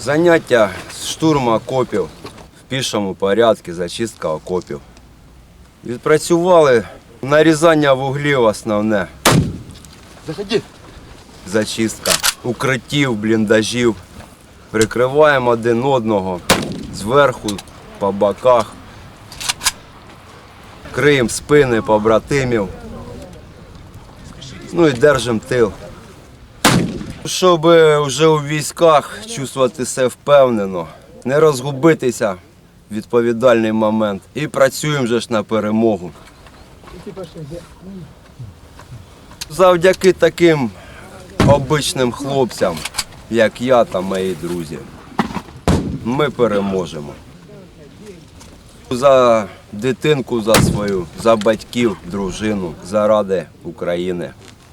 Заняття з штурму окопів в пішому порядку, зачистка окопів. Відпрацювали нарізання вуглів основне. Заходи. Зачистка укриттів, бліндажів. Прикриваємо один одного зверху, по боках. Криємо спини побратимів. Ну і держимо тил. Щоб вже у військах чувствувати себе впевнено, не розгубитися відповідальний момент. І працюємо вже ж на перемогу. Завдяки таким обичним хлопцям, як я та мої друзі, ми переможемо. За дитинку, за свою, за батьків, дружину, заради України.